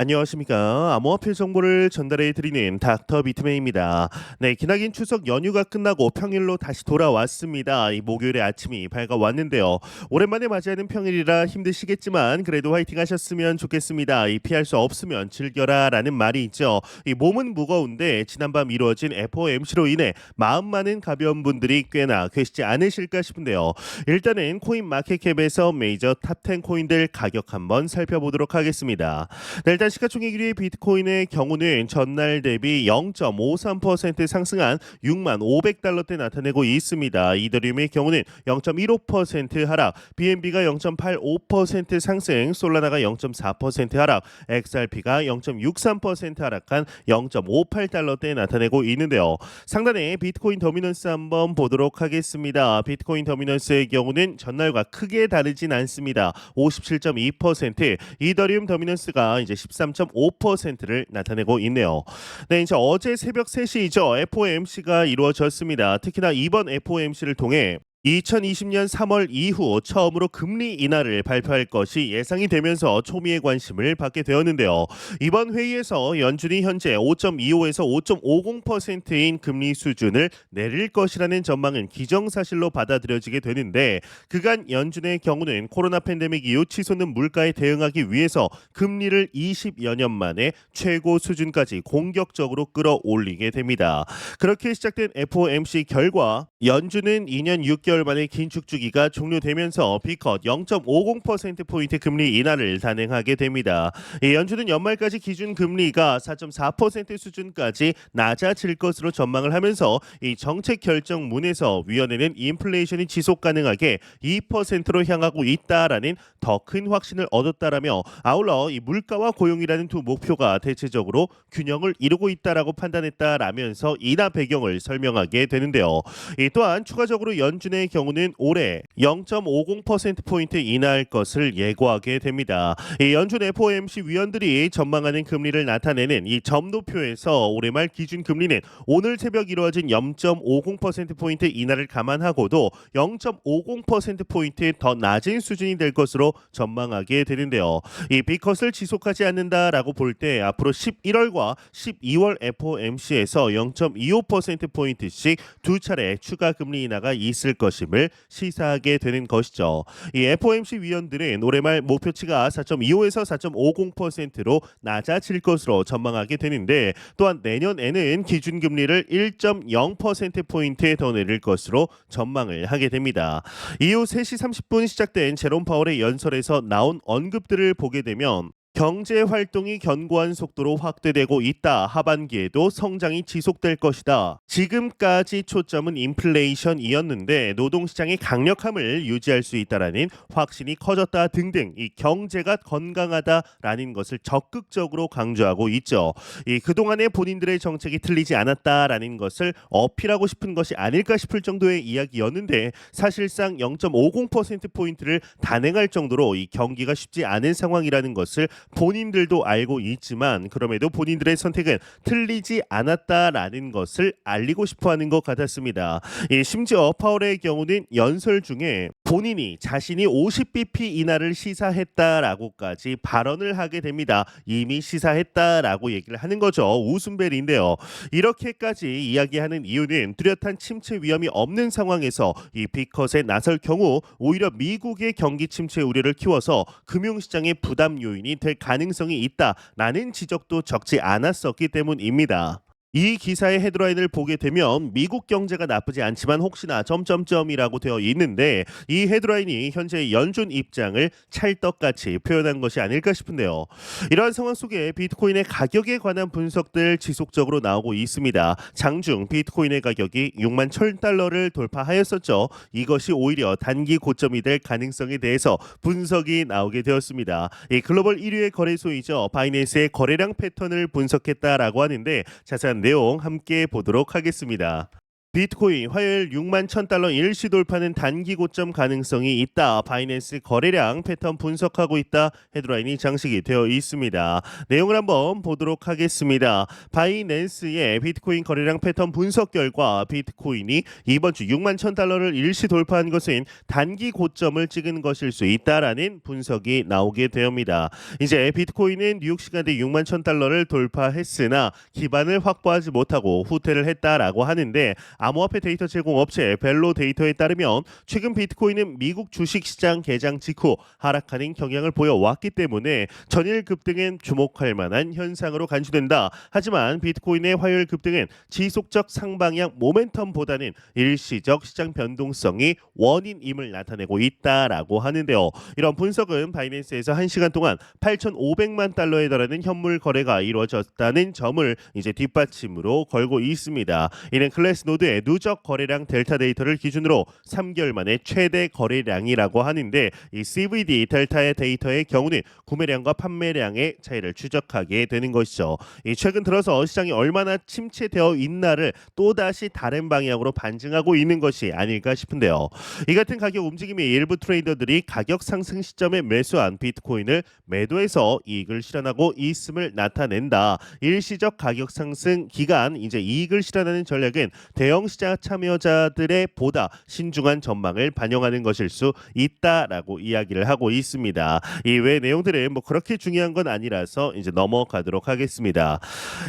안녕하십니까. 암호화폐 정보를 전달해 드리는 닥터 비트맨입니다. 네, 기나긴 추석 연휴가 끝나고 평일로 다시 돌아왔습니다. 이 목요일의 아침이 밝아왔는데요. 오랜만에 맞이하는 평일이라 힘드시겠지만 그래도 화이팅 하셨으면 좋겠습니다. 이 피할 수 없으면 즐겨라라는 말이 있죠. 이 몸은 무거운데 지난밤 이루어진 FOMC로 인해 마음만은 가벼운 분들이 꽤나 계시지 않으실까 싶은데요. 일단은 코인 마켓캡에서 메이저 탑10 코인들 가격 한번 살펴보도록 하겠습니다. 네, 일단 시가총액 1위 비트코인의 경우는 전날 대비 0.53% 상승한 6만 500달러대 나타내고 있습니다. 이더리움의 경우는 0.15% 하락, BNB가 0.85% 상승, 솔라나가 0.4% 하락, XRP가 0.63% 하락한 0.58달러대 나타내고 있는데요. 상단에 비트코인 더미넌스 한번 보도록 하겠습니다. 비트코인 더미넌스의 경우는 전날과 크게 다르진 않습니다. 57.2%, 이더리움 더미넌스가 이제 13.5%를 나타내고 있네요. 네, 이제 어제 새벽 3시이죠. FOMC가 이루어졌습니다. 특히나 이번 FOMC를 통해 2020년 3월 이후 처음으로 금리 인하를 발표할 것이 예상이 되면서 초미의 관심을 받게 되었는데요. 이번 회의에서 연준이 현재 5.25에서 5.50%인 금리 수준을 내릴 것이라는 전망은 기정사실로 받아들여지게 되는데 그간 연준의 경우는 코로나 팬데믹 이후 치솟는 물가에 대응하기 위해서 금리를 20여 년 만에 최고 수준까지 공격적으로 끌어올리게 됩니다. 그렇게 시작된 FOMC 결과 연준은 2년 6개월 만에 긴축 주기가 종료되면서 비컷 0.50% 포인트 금리 인하를 단행하게 됩니다. 이 연준은 연말까지 기준 금리가 4.4% 수준까지 낮아질 것으로 전망을 하면서 이 정책 결정문에서 위원회는 인플레이션이 지속 가능하게 2%로 향하고 있다라는 더 큰 확신을 얻었다라며 아울러 이 물가와 고용이라는 두 목표가 대체적으로 균형을 이루고 있다라고 판단했다라면서 인하 배경을 설명하게 되는데요. 이 또한 추가적으로 연준의 경우는 올해 0.50% 포인트 인하할 것을 예고하게 됩니다. 이 연준 FOMC 위원들이 전망하는 금리를 나타내는 이 점도표에서 올해 말 기준 금리는 오늘 새벽 이루어진 0.50% 포인트 인하를 감안하고도 0.50% 포인트 더 낮은 수준이 될 것으로 전망하게 되는데요. 이 비컷을 지속하지 않는다라고 볼 때 앞으로 11월과 12월 FOMC에서 0.25% 포인트씩 두 차례 추가 금리 인하가 있을 것 임을 시사하게 되는 것이죠. 이 FOMC 위원들은 올해 말 목표치가 4.25에서 4.50%로 낮아질 것으로 전망하게 되는데 또한 내년에는 기준 금리를 1.0% 포인트 더 내릴 것으로 전망을 하게 됩니다. 이후 3시 30분 시작된 제롬 파월의 연설에서 나온 언급들을 보게 되면 경제 활동이 견고한 속도로 확대되고 있다. 하반기에도 성장이 지속될 것이다. 지금까지 초점은 인플레이션이었는데 노동시장의 강력함을 유지할 수 있다라는 확신이 커졌다 등등 이 경제가 건강하다라는 것을 적극적으로 강조하고 있죠. 이 그동안의 본인들의 정책이 틀리지 않았다라는 것을 어필하고 싶은 것이 아닐까 싶을 정도의 이야기였는데 사실상 0.50% 포인트를 단행할 정도로 이 경기가 쉽지 않은 상황이라는 것을 본인들도 알고 있지만 그럼에도 본인들의 선택은 틀리지 않았다라는 것을 알리고 싶어하는 것 같았습니다. 예, 심지어 파월의 경우는 연설 중에 본인이 자신이 50bp 인하를 시사했다라고까지 발언을 하게 됩니다. 이미 시사했다라고 얘기를 하는 거죠. 웃음벨인데요. 이렇게까지 이야기하는 이유는 뚜렷한 침체 위험이 없는 상황에서 이 비컷에 나설 경우 오히려 미국의 경기 침체 우려를 키워서 금융시장의 부담 요인이 될 가능성이 있다라는 지적도 적지 않았었기 때문입니다. 이 기사의 헤드라인을 보게 되면 미국 경제가 나쁘지 않지만 혹시나 점점점이라고 되어 있는데 이 헤드라인이 현재 연준 입장을 찰떡같이 표현한 것이 아닐까 싶은데요. 이러한 상황 속에 비트코인의 가격에 관한 분석들 지속적으로 나오고 있습니다. 장중 비트코인의 가격이 6만 1,000달러를 돌파하였었죠. 이것이 오히려 단기 고점이 될 가능성에 대해서 분석이 나오게 되었습니다. 이 글로벌 1위의 거래소이죠. 바이낸스의 거래량 패턴을 분석했다라고 하는데 자세한 내용 함께 보도록 하겠습니다. 비트코인 화요일 6만 1000달러 일시 돌파는 단기 고점 가능성이 있다. 바이낸스 거래량 패턴 분석하고 있다. 헤드라인이 장식이 되어 있습니다. 내용을 한번 보도록 하겠습니다. 바이낸스의 비트코인 거래량 패턴 분석 결과 비트코인이 이번 주 6만 1000달러를 일시 돌파한 것은 단기 고점을 찍은 것일 수 있다라는 분석이 나오게 되옵니다. 이제 비트코인은 뉴욕 시간대 6만 1000달러를 돌파했으나 기반을 확보하지 못하고 후퇴를 했다라고 하는데 암호화폐 데이터 제공 업체 벨로 데이터에 따르면 최근 비트코인은 미국 주식시장 개장 직후 하락하는 경향을 보여왔기 때문에 전일 급등엔 주목할 만한 현상으로 간주된다. 하지만 비트코인의 화요일 급등은 지속적 상방향 모멘텀보다는 일시적 시장 변동성이 원인임을 나타내고 있다라고 하는데요. 이런 분석은 바이낸스에서 1시간 동안 8,500만 달러에 달하는 현물 거래가 이루어졌다는 점을 이제 뒷받침으로 걸고 있습니다. 이는 클래스 노드 의 누적 거래량 델타 데이터를 기준으로 3개월 만에 최대 거래량이라고 하는데 이 CVD 델타의 데이터의 경우는 구매량과 판매량의 차이를 추적하게 되는 것이죠. 이 최근 들어서 시장이 얼마나 침체되어 있나를 또다시 다른 방향으로 반증하고 있는 것이 아닐까 싶은데요. 이 같은 가격 움직임이 일부 트레이더들이 가격 상승 시점에 매수한 비트코인을 매도해서 이익을 실현하고 있음을 나타낸다. 일시적 가격 상승 기간 이제 이익을 실현하는 전략은 대형 시장 참여자들의 보다 신중한 전망을 반영하는 것일 수 있다라고 이야기를 하고 있습니다. 이 외 내용들은 뭐 그렇게 중요한 건 아니라서 이제 넘어가도록 하겠습니다.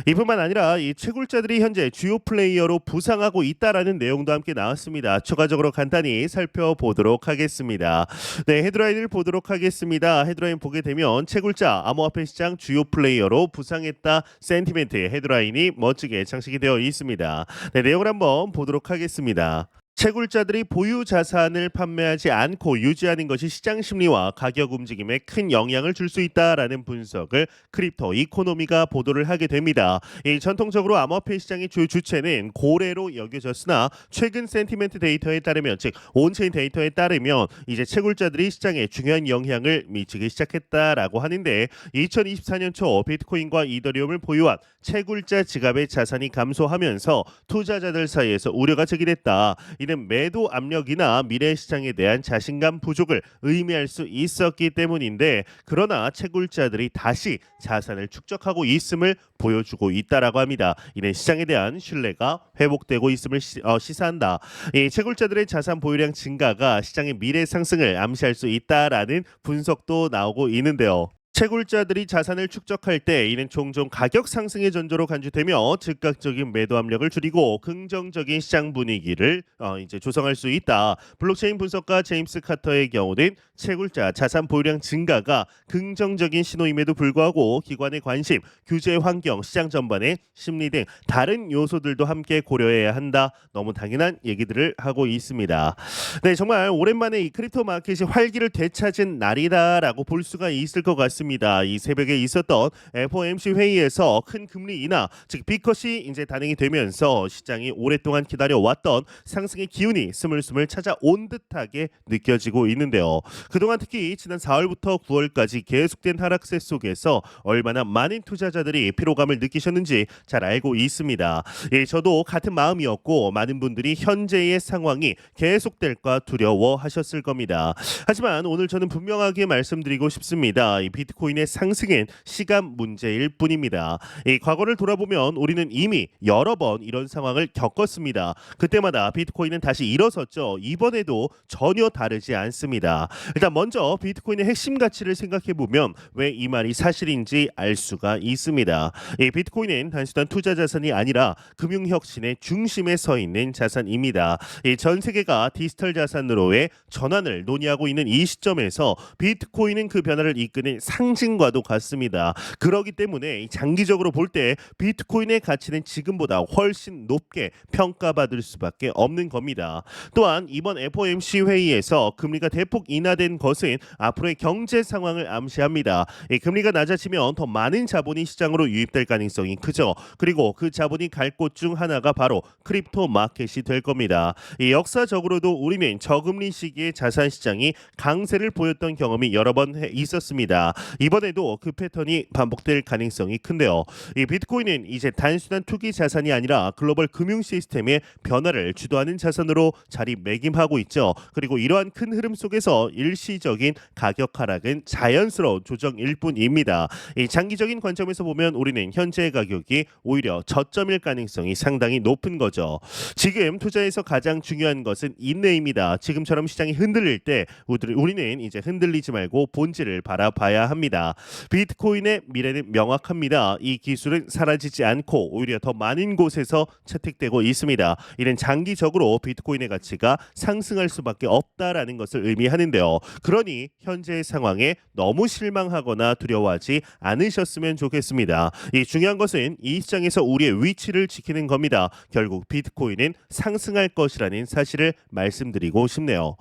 이뿐만 아니라 이 채굴자들이 현재 주요 플레이어로 부상하고 있다라는 내용도 함께 나왔습니다. 추가적으로 간단히 살펴보도록 하겠습니다. 네, 헤드라인을 보도록 하겠습니다. 헤드라인 보게 되면 채굴자 암호화폐 시장 주요 플레이어로 부상했다 센티멘트의 헤드라인이 멋지게 장식이 되어 있습니다. 네, 내용을 한번 보도록 하겠습니다. 채굴자들이 보유 자산을 판매하지 않고 유지하는 것이 시장 심리와 가격 움직임에 큰 영향을 줄 수 있다라는 분석을 크립토 이코노미가 보도를 하게 됩니다. 이 전통적으로 암호화폐 시장의 주 주체는 고래로 여겨졌으나 최근 센티멘트 데이터에 따르면 즉 온체인 데이터에 따르면 이제 채굴자들이 시장에 중요한 영향을 미치기 시작했다라고 하는데 2024년 초 비트코인과 이더리움을 보유한 채굴자 지갑의 자산이 감소하면서 투자자들 사이에서 우려가 제기됐다. 이는 매도 압력이나 미래 시장에 대한 자신감 부족을 의미할 수 있었기 때문인데 그러나 채굴자들이 다시 자산을 축적하고 있음을 보여주고 있다라고 합니다. 이는 시장에 대한 신뢰가 회복되고 있음을 시, 어, 시사한다. 이 채굴자들의 자산 보유량 증가가 시장의 미래 상승을 암시할 수 있다라는 분석도 나오고 있는데요. 채굴자들이 자산을 축적할 때 이는 종종 가격 상승의 전조로 간주되며 즉각적인 매도 압력을 줄이고 긍정적인 시장 분위기를 어, 이제 조성할 수 있다. 블록체인 분석가 제임스 카터의 경우는 채굴자 자산 보유량 증가가 긍정적인 신호임에도 불구하고 기관의 관심, 규제 환경, 시장 전반의 심리 등 다른 요소들도 함께 고려해야 한다. 너무 당연한 얘기들을 하고 있습니다. 네, 정말 오랜만에 이 크립토 마켓이 활기를 되찾은 날이다라고 볼 수가 있을 것 같습니다. 이 새벽에 있었던 FOMC 회의에서 큰 금리 인하, 즉 비컷이 이제 단행이 되면서 시장이 오랫동안 기다려왔던 상승의 기운이 스물스물 찾아온 듯하게 느껴지고 있는데요. 그동안 특히 지난 4월부터 9월까지 계속된 하락세 속에서 얼마나 많은 투자자들이 피로감을 느끼셨는지 잘 알고 있습니다. 예, 저도 같은 마음이었고 많은 분들이 현재의 상황이 계속될까 두려워하셨을 겁니다. 하지만 오늘 저는 분명하게 말씀드리고 싶습니다. 이 비트코인의 상승은 시간 문제일 뿐입니다. 이 과거를 돌아보면 우리는 이미 여러 번 이런 상황을 겪었습니다. 그때마다 비트코인은 다시 일어섰죠. 이번에도 전혀 다르지 않습니다. 일단 먼저 비트코인의 핵심 가치를 생각해 보면 왜 이 말이 사실인지 알 수가 있습니다. 이 비트코인은 단순한 투자 자산이 아니라 금융 혁신의 중심에 서 있는 자산입니다. 이 전 세계가 디지털 자산으로의 전환을 논의하고 있는 이 시점에서 비트코인은 그 변화를 이끄는 상 징과도 같습니다. 그러기 때문에 이 장기적으로 볼 때 비트코인의 가치는 지금보다 훨씬 높게 평가받을 수밖에 없는 겁니다. 또한 이번 FOMC 회의에서 금리가 대폭 인하된 것은 앞으로의 경제 상황을 암시합니다. 이 금리가 낮아지면 더 많은 자본이 시장으로 유입될 가능성이 크죠. 그리고 그 자본이 갈 곳 중 하나가 바로 크립토 마켓이 될 겁니다. 이 역사적으로도 우리는 저금리 시기에 자산 시장이 강세를 보였던 경험이 여러 번 해- 있었습니다. 이번에도 그 패턴이 반복될 가능성이 큰데요. 이 비트코인은 이제 단순한 투기 자산이 아니라 글로벌 금융 시스템의 변화를 주도하는 자산으로 자리매김하고 있죠. 그리고 이러한 큰 흐름 속에서 일시적인 가격 하락은 자연스러운 조정일 뿐입니다. 이 장기적인 관점에서 보면 우리는 현재 가격이 오히려 저점일 가능성이 상당히 높은 거죠. 지금 투자에서 가장 중요한 것은 인내입니다. 지금처럼 시장이 흔들릴 때 우리- 우리는 이제 흔들리지 말고 본질을 바라봐야 합니다. 비트코인의 미래는 명확합니다. 이 기술은 사라지지 않고 오히려 더 많은 곳에서 채택되고 있습니다. 이는 장기적으로 비트코인의 가치가 상승할 수밖에 없다라는 것을 의미하는데요. 그러니 현재의 상황에 너무 실망하거나 두려워하지 않으셨으면 좋겠습니다. 이 중요한 것은 이 시장에서 우리의 위치를 지키는 겁니다. 결국 비트코인은 상승할 것이라는 사실을 말씀드리고 싶네요.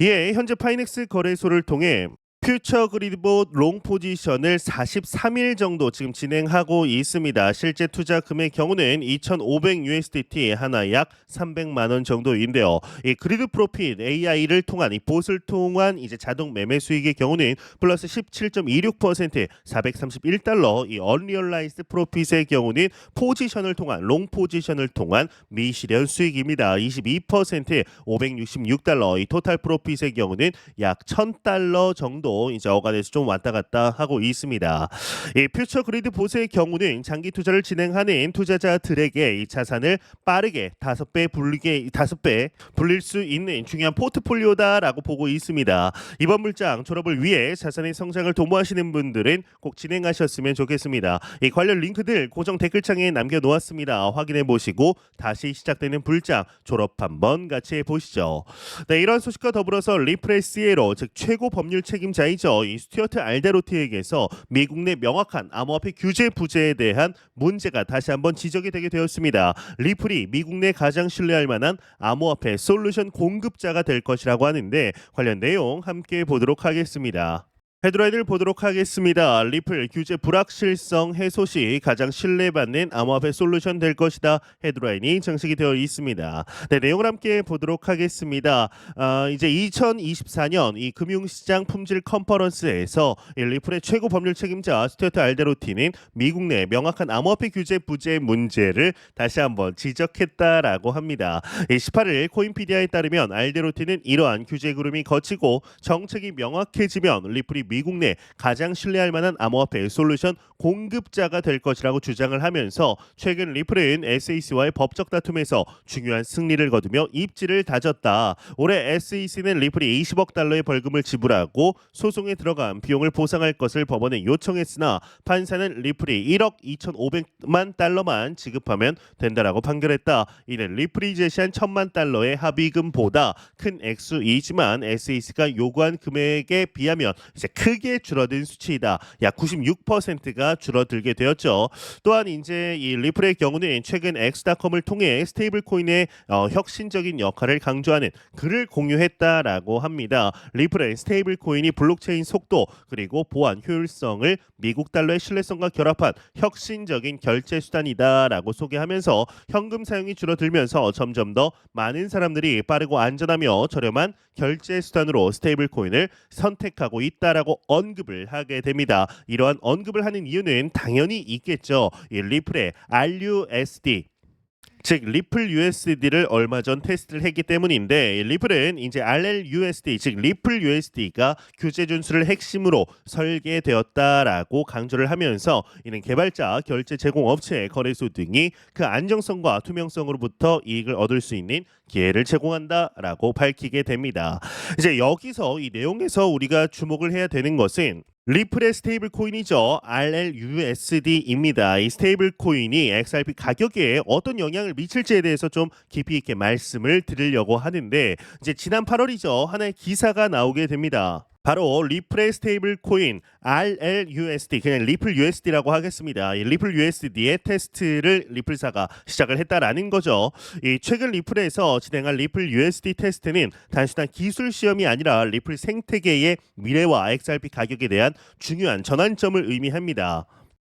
예, 현재 파이넥스 거래소를 통해 퓨처 그리드봇 롱 포지션을 43일 정도 지금 진행하고 있습니다. 실제 투자 금의 경우는 2,500 USDT 하나 약 300만 원 정도인데요. 이 그리드 프로핏 AI를 통한 이 봇을 통한 이제 자동 매매 수익의 경우는 플러스 17.26% 431달러. 이 언리얼라이즈 프로핏의 경우는 포지션을 통한 롱 포지션을 통한 미실현 수익입니다. 22% 566달러. 이 토탈 프로핏의 경우는 약 1,000달러 정도 이제 어간에서 좀 왔다 갔다 하고 있습니다. 이 퓨처 그리드 보스의 경우는 장기 투자를 진행하는 투자자들에게 이 자산을 빠르게 다섯 배 불리게 다섯 배 불릴 수 있는 중요한 포트폴리오다라고 보고 있습니다. 이번 물장 졸업을 위해 자산의 성장을 도모하시는 분들은 꼭 진행하셨으면 좋겠습니다. 이 관련 링크들 고정 댓글창에 남겨 놓았습니다. 확인해 보시고 다시 시작되는 불장 졸업 한번 같이 해 보시죠. 네, 이런 소식과 더불어서 리프레시에로 즉 최고 법률 책임자 이죠. 이 스튜어트 알데로티에게서 미국 내 명확한 암호화폐 규제 부재에 대한 문제가 다시 한번 지적이 되게 되었습니다. 리플이 미국 내 가장 신뢰할 만한 암호화폐 솔루션 공급자가 될 것이라고 하는데 관련 내용 함께 보도록 하겠습니다. 헤드라인을 보도록 하겠습니다. 리플 규제 불확실성 해소 시 가장 신뢰받는 암호화폐 솔루션 될 것이다. 헤드라인이 정식이 되어 있습니다. 네, 내용을 함께 보도록 하겠습니다. 아, 이제 2024년 이 금융시장 품질 컨퍼런스에서 이 리플의 최고 법률 책임자 스튜어트 알데로티는 미국 내 명확한 암호화폐 규제 부재 문제를 다시 한번 지적했다라고 합니다. 이 18일 코인피디아에 따르면 알데로티는 이러한 규제 구름이 거치고 정책이 명확해지면 리플이 미국 내 가장 신뢰할 만한 암호화폐 솔루션 공급자가 될 것이라고 주장을 하면서 최근 리플은 SEC와의 법적 다툼에서 중요한 승리를 거두며 입지를 다졌다. 올해 SEC는 리플이 20억 달러의 벌금을 지불하고 소송에 들어간 비용을 보상할 것을 법원에 요청했으나 판사는 리플이 1억 2,500만 달러만 지급하면 된다라고 판결했다. 이는 리플이 제시한 1천만 달러의 합의금보다 큰 액수이지만 SEC가 요구한 금액에 비하면 이제 크게 줄어든 수치이다. 약 96%가 줄어들게 되었죠. 또한 이제 이 리플의 경우는 최근 엑스닷컴을 통해 스테이블 코인의 어, 혁신적인 역할을 강조하는 글을 공유했다라고 합니다. 리플의 스테이블 코인이 블록체인 속도 그리고 보안 효율성을 미국 달러의 신뢰성과 결합한 혁신적인 결제 수단이다라고 소개하면서 현금 사용이 줄어들면서 점점 더 많은 사람들이 빠르고 안전하며 저렴한 결제 수단으로 스테이블 코인을 선택하고 있다라고 언급을 하게 됩니다. 이러한 언급을 하는 이유는 당연히 있겠죠. 이 리플의 RUSD 즉 리플 USD를 얼마 전 테스트를 했기 때문인데 이 리플은 이제 RLUSD 즉 리플 USD가 규제 준수를 핵심으로 설계되었다라고 강조를 하면서 이는 개발자, 결제 제공 업체, 거래소 등이 그 안정성과 투명성으로부터 이익을 얻을 수 있는 기회를 제공한다라고 밝히게 됩니다. 이제 여기서 이 내용에서 우리가 주목을 해야 되는 것은 리플의 스테이블 코인이죠. RLUSD입니다. 이 스테이블 코인이 XRP 가격에 어떤 영향을 미칠지에 대해서 좀 깊이 있게 말씀을 드리려고 하는데 이제 지난 8월이죠. 하나의 기사가 나오게 됩니다. 바로 리플의 스테이블 코인 RLUSD 그냥 리플 USD라고 하겠습니다. 이 리플 USD의 테스트를 리플사가 시작을 했다라는 거죠. 이 최근 리플에서 진행한 리플 USD 테스트는 단순한 기술 시험이 아니라 리플 생태계의 미래와 XRP 가격에 대한 중요한 전환점을 의미합니다.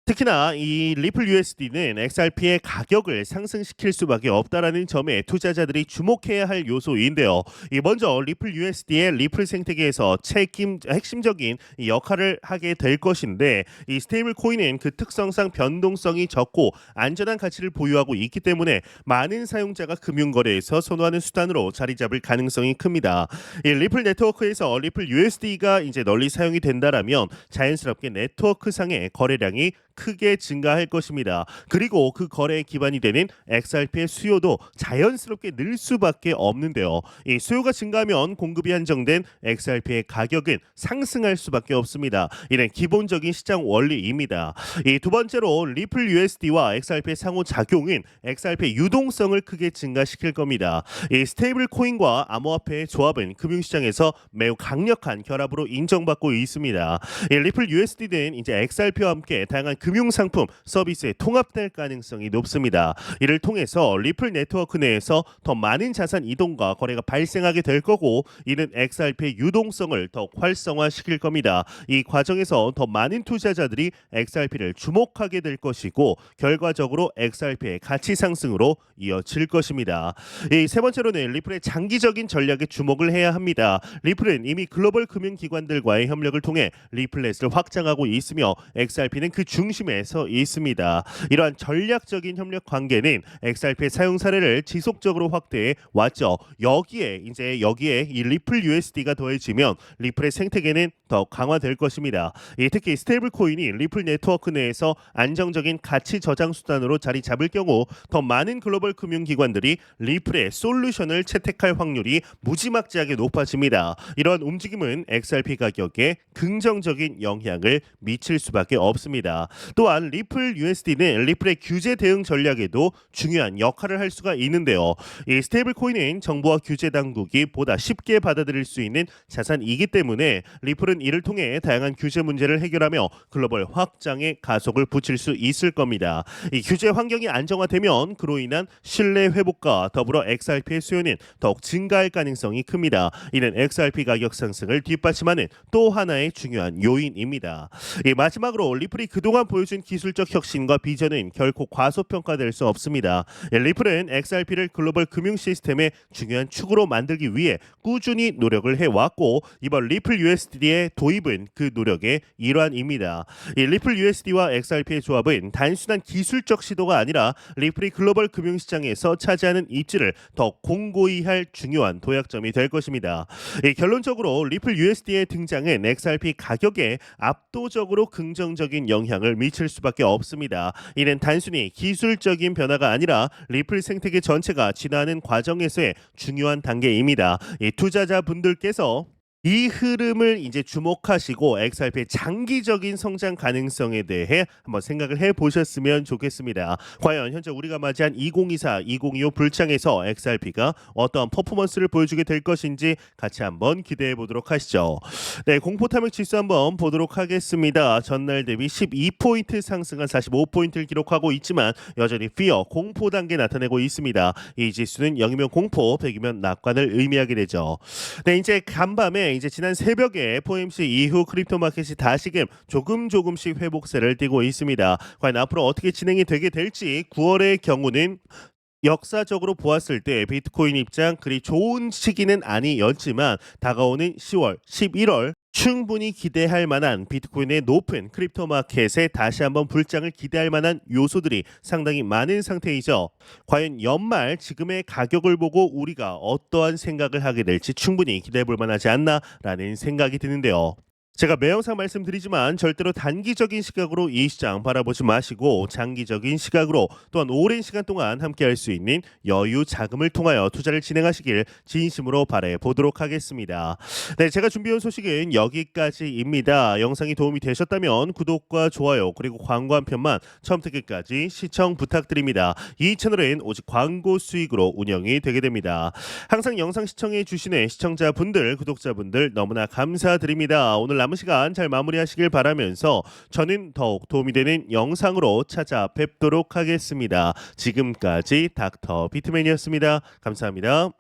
특히나 이 리플 USD는 XRP의 가격을 상승시킬 수밖에 없다라는 점에 투자자들이 주목해야 할 요소인데요. 이 먼저 리플 USD의 리플 생태계에서 책임 핵심적인 이 역할을 하게 될 것인데 이 스테이블 코인은 그 특성상 변동성이 적고 안전한 가치를 보유하고 있기 때문에 많은 사용자가 금융 거래에서 선호하는 수단으로 자리 잡을 가능성이 큽니다. 이 리플 네트워크에서 리플 USD가 이제 널리 사용이 된다라면 자연스럽게 네트워크 상의 거래량이 크게 증가할 것입니다. 그리고 그 거래에 기반이 되는 XRP의 수요도 자연스럽게 늘 수밖에 없는데요. 이 수요가 증가하면 공급이 한정된 XRP의 가격은 상승할 수밖에 없습니다. 이는 기본적인 시장 원리입니다. 이 두 번째로 리플 USD와 XRP의 상호 작용은 XRP의 유동성을 크게 증가시킬 겁니다. 이 스테이블 코인과 암호화폐의 조합은 금융시장에서 매우 강력한 결합으로 인정받고 있습니다. 이 리플 USD는 이제 XRP와 함께 다양한 금융 상품 서비스에 통합될 가능성이 높습니다. 이를 통해서 리플 네트워크 내에서 더 많은 자산 이동과 거래가 발생하게 될 거고 이는 XRP의 유동성을 더욱 활성화시킬 겁니다. 이 과정에서 더 많은 투자자들이 XRP를 주목하게 될 것이고 결과적으로 XRP의 가치 상승으로 이어질 것입니다. 이 세 번째로는 리플의 장기적인 전략에 주목을 해야 합니다. 리플은 이미 글로벌 금융 기관들과의 협력을 통해 리플렛을 확장하고 있으며 XRP는 그 중심 에서 있습니다. 이러한 전략적인 협력 관계는 XRP의 사용 사례를 지속적으로 확대해 왔죠. 여기에 이제 여기에 이 리플 USD가 더해지면 리플의 생태계는 더 강화될 것입니다. 이 특히 스테이블 코인이 리플 네트워크 내에서 안정적인 가치 저장 수단으로 자리 잡을 경우 더 많은 글로벌 금융 기관들이 리플의 솔루션을 채택할 확률이 무지막지하게 높아집니다. 이런 움직임은 XRP 가격에 긍정적인 영향을 미칠 수밖에 없습니다. 또한 리플 USD는 리플의 규제 대응 전략에도 중요한 역할을 할 수가 있는데요. 이 스테이블 코인은 정부와 규제 당국이 보다 쉽게 받아들일 수 있는 자산이기 때문에 리플은 이를 통해 다양한 규제 문제를 해결하며 글로벌 확장에 가속을 붙일 수 있을 겁니다. 이 규제 환경이 안정화되면 그로 인한 신뢰 회복과 더불어 XRP의 수요는 더욱 증가할 가능성이 큽니다. 이는 XRP 가격 상승을 뒷받침하는 또 하나의 중요한 요인입니다. 이 마지막으로 리플이 그동안 보 여준 기술적 혁신과 비전은 결코 과소평가될 수 없습니다. 예, 리플은 XRP를 글로벌 금융 시스템의 중요한 축으로 만들기 위해 꾸준히 노력을 해왔고 이번 리플 USD의 도입은 그 노력의 일환입니다. 이 리플 USD와 XRP의 조합은 단순한 기술적 시도가 아니라 리플이 글로벌 금융 시장에서 차지하는 입지를 더 공고히 할 중요한 도약점이 될 것입니다. 이 결론적으로 리플 USD의 등장은 XRP 가격에 압도적으로 긍정적인 영향을 미칠 수밖에 없습니다. 이는 단순히 기술적인 변화가 아니라 리플 생태계 전체가 지나는 과정에서의 중요한 단계입니다. 이 투자자분들께서 이 흐름을 이제 주목하시고 XRP의 장기적인 성장 가능성에 대해 한번 생각을 해 보셨으면 좋겠습니다. 과연 현재 우리가 맞이한 2024, 2025 불장에서 XRP가 어떠한 퍼포먼스를 보여주게 될 것인지 같이 한번 기대해 보도록 하시죠. 네, 공포 탐욕 지수 한번 보도록 하겠습니다. 전날 대비 12포인트 상승한 45포인트를 기록하고 있지만 여전히 피어 공포 단계 나타내고 있습니다. 이 지수는 0이면 공포, 100이면 낙관을 의미하게 되죠. 네, 이제 간밤에 이제 지난 새벽에 FOMC 이후 크립토 마켓이 다시금 조금 조금씩 회복세를 띠고 있습니다. 과연 앞으로 어떻게 진행이 되게 될지 9월의 경우는 역사적으로 보았을 때 비트코인 입장 그리 좋은 시기는 아니었지만 다가오는 10월, 11월 충분히 기대할 만한 비트코인의 높은 크립토 마켓에 다시 한번 불장을 기대할 만한 요소들이 상당히 많은 상태이죠. 과연 연말 지금의 가격을 보고 우리가 어떠한 생각을 하게 될지 충분히 기대해 볼 만하지 않나라는 생각이 드는데요. 제가 매 영상 말씀드리지만 절대로 단기적인 시각으로 이 시장 바라보지 마시고 장기적인 시각으로 또한 오랜 시간 동안 함께 할 수 있는 여유 자금을 통하여 투자를 진행하시길 진심으로 바래 보도록 하겠습니다. 네, 제가 준비한 소식은 여기까지입니다. 영상이 도움이 되셨다면 구독과 좋아요 그리고 광고 한 편만 처음부터 끝까지 시청 부탁드립니다. 이 채널은 오직 광고 수익으로 운영이 되게 됩니다. 항상 영상 시청해 주시는 시청자분들, 구독자분들 너무나 감사드립니다. 오늘 남은 시간 잘 마무리하시길 바라면서 저는 더욱 도움이 되는 영상으로 찾아뵙도록 하겠습니다. 지금까지 닥터 비트맨이었습니다. 감사합니다.